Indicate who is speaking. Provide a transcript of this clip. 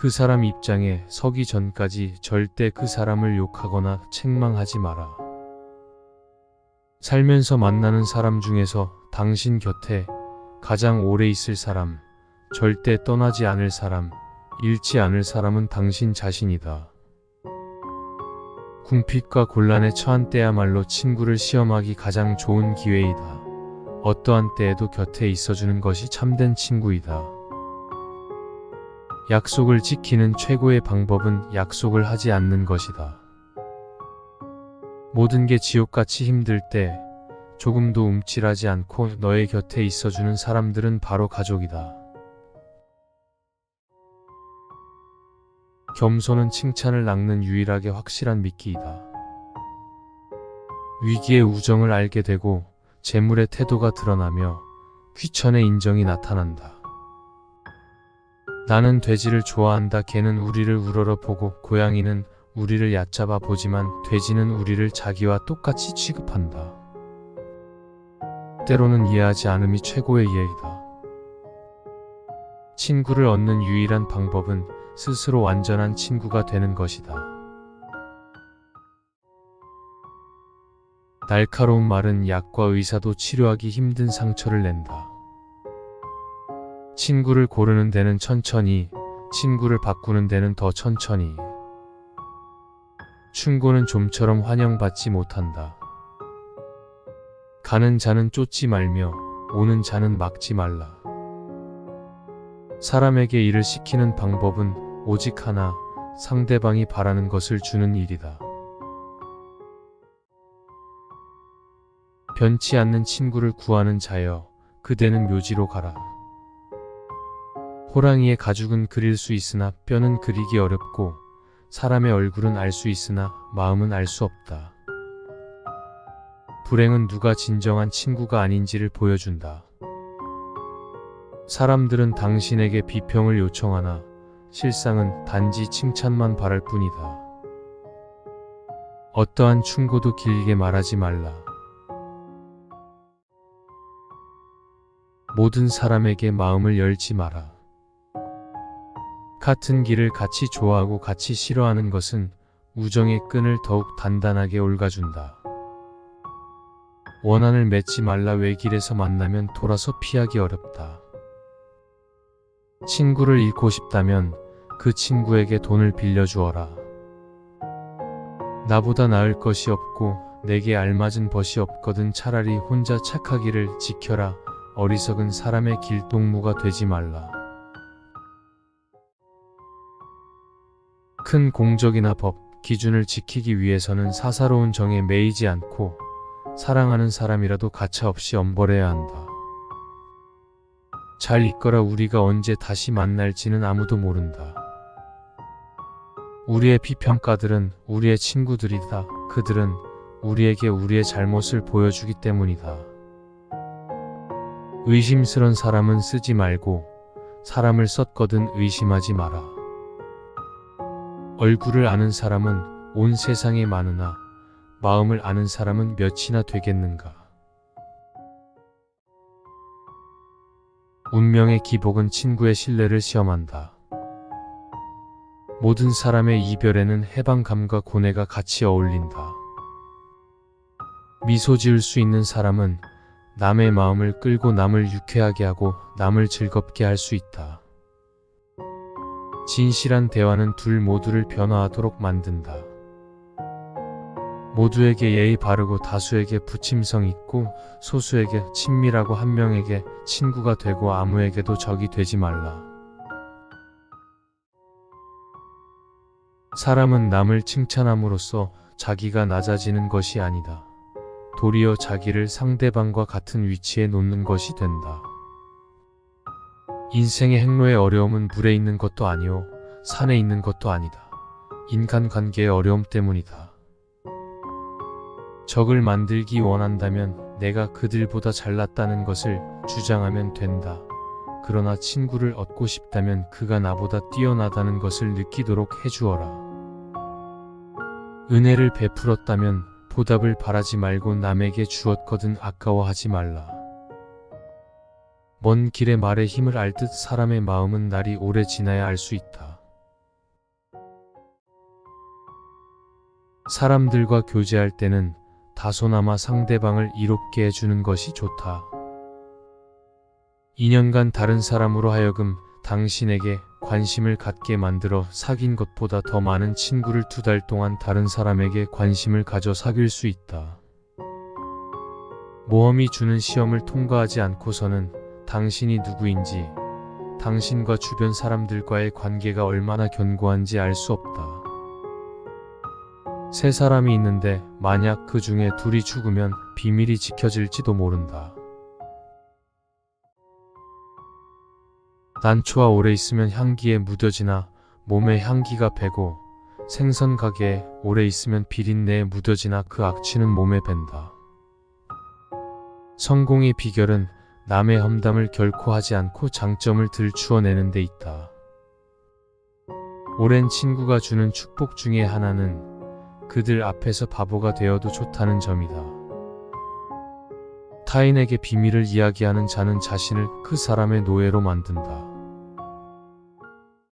Speaker 1: 그 사람 입장에 서기 전까지 절대 그 사람을 욕하거나 책망하지 마라. 살면서 만나는 사람 중에서 당신 곁에 가장 오래 있을 사람, 절대 떠나지 않을 사람, 잃지 않을 사람은 당신 자신이다. 궁핍과 곤란에 처한 때야말로 친구를 시험하기 가장 좋은 기회이다. 어떠한 때에도 곁에 있어주는 것이 참된 친구이다. 약속을 지키는 최고의 방법은 약속을 하지 않는 것이다. 모든 게 지옥같이 힘들 때 조금도 움찔하지 않고 너의 곁에 있어주는 사람들은 바로 가족이다. 겸손은 칭찬을 낚는 유일하게 확실한 미끼이다. 위기의 우정을 알게 되고 재물의 태도가 드러나며 귀천의 인정이 나타난다. 나는 돼지를 좋아한다. 개는 우리를 우러러 보고 고양이는 우리를 얕잡아 보지만 돼지는 우리를 자기와 똑같이 취급한다. 때로는 이해하지 않음이 최고의 이해이다. 친구를 얻는 유일한 방법은 스스로 완전한 친구가 되는 것이다. 날카로운 말은 약과 의사도 치료하기 힘든 상처를 낸다. 친구를 고르는 데는 천천히, 친구를 바꾸는 데는 더 천천히. 충고는 좀처럼 환영받지 못한다. 가는 자는 쫓지 말며 오는 자는 막지 말라. 사람에게 일을 시키는 방법은 오직 하나, 상대방이 바라는 것을 주는 일이다. 변치 않는 친구를 구하는 자여, 그대는 묘지로 가라. 호랑이의 가죽은 그릴 수 있으나 뼈는 그리기 어렵고, 사람의 얼굴은 알 수 있으나 마음은 알 수 없다. 불행은 누가 진정한 친구가 아닌지를 보여준다. 사람들은 당신에게 비평을 요청하나 실상은 단지 칭찬만 바랄 뿐이다. 어떠한 충고도 길게 말하지 말라. 모든 사람에게 마음을 열지 마라. 같은 길을 같이 좋아하고 같이 싫어하는 것은 우정의 끈을 더욱 단단하게 올가준다. 원한을 맺지 말라 외길에서 만나면 돌아서 피하기 어렵다. 친구를 잃고 싶다면 그 친구에게 돈을 빌려주어라. 나보다 나을 것이 없고 내게 알맞은 벗이 없거든 차라리 혼자 착하기를 지켜라. 어리석은 사람의 길동무가 되지 말라. 큰 공적이나 법, 기준을 지키기 위해서는 사사로운 정에 매이지 않고 사랑하는 사람이라도 가차없이 엄벌해야 한다. 잘 있거라 우리가 언제 다시 만날지는 아무도 모른다. 우리의 비평가들은 우리의 친구들이다. 그들은 우리에게 우리의 잘못을 보여주기 때문이다. 의심스런 사람은 쓰지 말고 사람을 썼거든 의심하지 마라. 얼굴을 아는 사람은 온 세상에 많으나 마음을 아는 사람은 몇이나 되겠는가. 운명의 기복은 친구의 신뢰를 시험한다. 모든 사람의 이별에는 해방감과 고뇌가 같이 어울린다. 미소 지을 수 있는 사람은 남의 마음을 끌고 남을 유쾌하게 하고 남을 즐겁게 할 수 있다. 진실한 대화는 둘 모두를 변화하도록 만든다. 모두에게 예의 바르고 다수에게 부침성 있고 소수에게 친밀하고 한 명에게 친구가 되고 아무에게도 적이 되지 말라. 사람은 남을 칭찬함으로써 자기가 낮아지는 것이 아니다. 도리어 자기를 상대방과 같은 위치에 놓는 것이 된다. 인생의 행로의 어려움은 물에 있는 것도 아니오, 산에 있는 것도 아니다. 인간관계의 어려움 때문이다. 적을 만들기 원한다면 내가 그들보다 잘났다는 것을 주장하면 된다. 그러나 친구를 얻고 싶다면 그가 나보다 뛰어나다는 것을 느끼도록 해주어라. 은혜를 베풀었다면 보답을 바라지 말고 남에게 주었거든 아까워하지 말라. 먼 길의 말의 힘을 알 듯 사람의 마음은 날이 오래 지나야 알 수 있다. 사람들과 교제할 때는 다소나마 상대방을 이롭게 해주는 것이 좋다. 2년간 다른 사람으로 하여금 당신에게 관심을 갖게 만들어 사귄 것보다 더 많은 친구를 두 달 동안 다른 사람에게 관심을 가져 사귈 수 있다. 모험이 주는 시험을 통과하지 않고서는 당신이 누구인지, 당신과 주변 사람들과의 관계가 얼마나 견고한지 알 수 없다. 세 사람이 있는데 만약 그 중에 둘이 죽으면 비밀이 지켜질지도 모른다. 난초와 오래 있으면 향기에 무뎌지나 몸에 향기가 배고 생선 가게에 오래 있으면 비린내에 무뎌지나 그 악취는 몸에 밴다. 성공의 비결은 남의 험담을 결코 하지 않고 장점을 들추어내는 데 있다. 오랜 친구가 주는 축복 중에 하나는 그들 앞에서 바보가 되어도 좋다는 점이다. 타인에게 비밀을 이야기하는 자는 자신을 그 사람의 노예로 만든다.